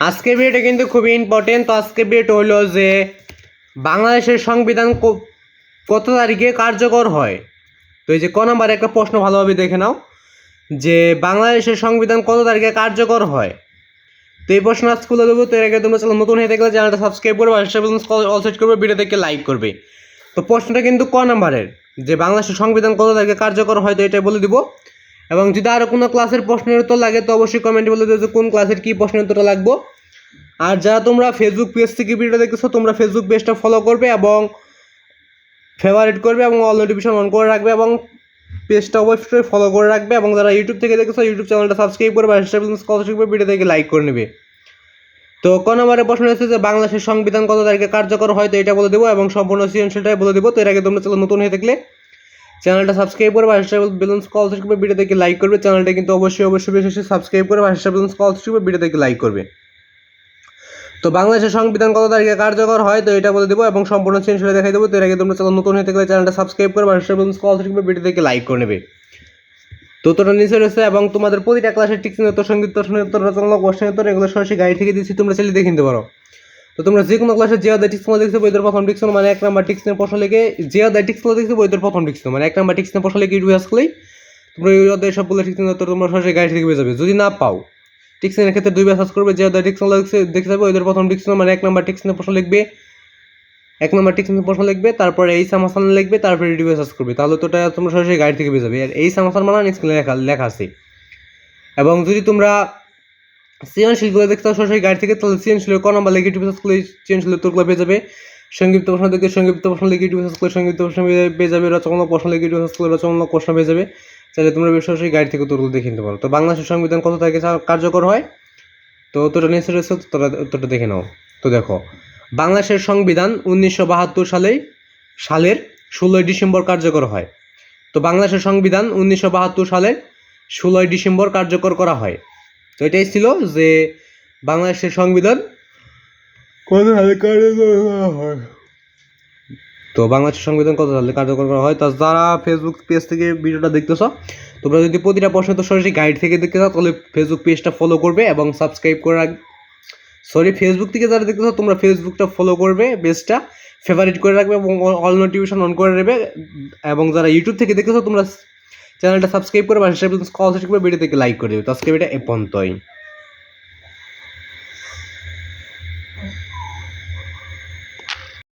আজকের ভিডিওটা কিন্তু খুবই ইম্পর্টেন্ট তো আজকের ভিডিওটা হলো যে, বাংলাদেশের সংবিধান কত তারিখে কার্যকর হয়? তো এই যে ক নম্বরে একটা প্রশ্ন ভালোভাবে দেখে নাও। যে, বাংলাদেশের সংবিধান কত তারিখে কার্যকর হয়? তো এই প্রশ্ন আজ খুলে দেবো। তো এর আগে তোমরা চ্যানেল নতুন হয়ে থাকলে চ্যানেলটা সাবস্ক্রাইব করবে অল সেট করবে ভিডিও থেকে লাইক করবে। তো প্রশ্নটা কিন্তু ক নম্বরের? যে, বাংলাদেশের সংবিধান কত তারিখে কার্যকর হয়, তো এটাই বলে দিব। এবং যদি আরও কোনো ক্লাসের প্রশ্নের উত্তর লাগে, তো অবশ্যই কমেন্টে বলে দেবো কোন ক্লাসের কী প্রশ্নের উত্তরটা লাগবো। আর যারা তোমরা ফেসবুক পেজ থেকে ভিডিও দেখতেছো, তোমরা ফেসবুক পেজটা ফলো করবে এবং ফেভারিট করবে এবং অল নোটিফিকেশন অন করে রাখবে এবং পেজটা অবশ্যই ফলো করে রাখবে এবং যারা ইউটিউব থেকে দেখেছ ইউটিউব চ্যানেলটা সাবস্ক্রাইব করবে আর কত শিখবে ভিডিও থেকে লাইক করে নেবে। তো ক নম্বরের প্রশ্ন হচ্ছে যে বাংলাদেশের সংবিধান কত তারিখে কার্যকর হয়, তো এটা বলে দেবো এবং সম্পূর্ণ সৃজনশীলটাই বলে দেবো। তো এর আগে তোমরা চ্যানেল নতুন হয়ে থাকলে চ্যানেলটা সাবস্ক্রাইব করবে আর বেলুন্স কল শিখবে ভিডিও থেকে লাইক করবে। চ্যানেলটা কিন্তু অবশ্যই অবশ্যই বেশি সাবস্ক্রাইব করে আর বেলুন্স কল শিখবে ভিডিও থেকে লাইক করবে। তো বাংলাদেশের সংবিধান কত তারিখে কার্যকর হয়, তো এটা বলে দেবো এবং সম্পূর্ণ চেঞ্জ করে দেখাই দেবো। তো এর আগে তোমরা চ্যানেল নতুন হয়ে থাকলে চ্যানেলটা সাবস্ক্রাইব করে আর বেলুন্স কল শিখবে ভিডিও থেকে লাইক করে নেবে। তো তোটা নিচে রয়েছে এবং তোমাদের প্রতিটা ক্লাসের উত্তর, সংগীত উত্তর রচনা কোশ্চেন এগুলো সরাসরি গাড়ি থেকে দিচ্ছি। তোমরা চাইলে দেখে নিতে পারো। তো তোমরা যে কোনো ক্লাসে যে আদায় টিক্স দেখছ বইদের প্রথম টিক্স মানে এক নাম্বার টিক্সের প্রশ্ন লিখে, যে আদায় টিক্স দেখছ বইদের প্রথম টিক্স মানে এক নাম্বার টিক্সের প্রশ্ন লিখে ইউটিউবে আসলেই তোমরা এই অধ্যায় সবগুলো টিক্সের উত্তর তোমরা সরাসরি গাড়ি থেকে পেয়ে যাবে। যদি না পাও টিক্সের ক্ষেত্রে দুইবার সার্চ করবে আদায় টিক্স দেখছে দেখতে যাবে ওইদের প্রথম টিক্স মানে এক নাম্বার টিক্সের প্রশ্ন লিখবে, এক নম্বর টিক্সের প্রশ্ন লিখবে, তারপরে এই সামাসান লিখবে, তারপরে রিডিও সার্চ করবে, তাহলে তো তোমরা সরাসরি গাড়ি থেকে পেয়ে যাবে। আর এই সামাসান মানে স্ক্রিনে লেখা লেখা আছে। এবং যদি তোমরা সৃজনশীলগুলো দেখতে চাও সরাসরি গাড়ি থেকে, তাহলে সৃজনশীল ক নম্বর লিখে সার্চ করলে সৃজনশীল উত্তরগুলো পেয়ে যাবে। সংক্ষিপ্ত প্রশ্ন দেখে সংক্ষিপ্ত প্রশ্ন লিখে সার্চ করলে সংক্ষিপ্ত প্রশ্ন পেয়ে- যাবে রচনামূলক প্রশ্ন লিখে সার্চ করলে রচনামূলক প্রশ্ন পেয়ে যাবে। তাহলে তোমরা সরাসরি গাড়ি থেকে উত্তরগুলো দেখে নিতে পারো। তো বাংলাদেশের সংবিধান কত তারিখে কার্যকর হয়? তো উত্তরটা নিচে রয়েছে তোরা উত্তরটা দেখে নাও। তো দেখো, বাংলাদেশের সংবিধান উনিশশো বাহাত্তর সালে সালের ষোলোই ডিসেম্বর কার্যকর হয়। তো বাংলাদেশের সংবিধান উনিশশো বাহাত্তর সালের ষোলোই ডিসেম্বর কার্যকর করা হয়। তো এটাই ছিল যে বাংলাদেশের সংবিধান। কত সালে কার্যকর করা হয়? তো বাংলাদেশের সংবিধান কত সালে কার্যকর করা হয়? তা যারা ফেসবুক পেজ থেকে ভিডিওটা দেখতেছ তোমরা যদি প্রতিটা প্রশ্ন তো সরাসরি গাইড থেকে দেখতে চাও তাহলে ফেসবুক পেজটা ফলো করবে এবং সাবস্ক্রাইব করে রাখ সরি ফেসবুক থেকে যারা দেখতেছো তোমরা ফেসবুকটা ফলো করবে পেজটা ফেভারিট করে রাখবে এবং অল নোটিফিকেশন অন করে নেবে। এবং যারা ইউটিউব থেকে দেখতেছো তোমরা চ্যানেলটা সাবস্ক্রাইব করে পাশে কল করে ভিডিও থেকে লাইক করে দেবে আজকে এটা এ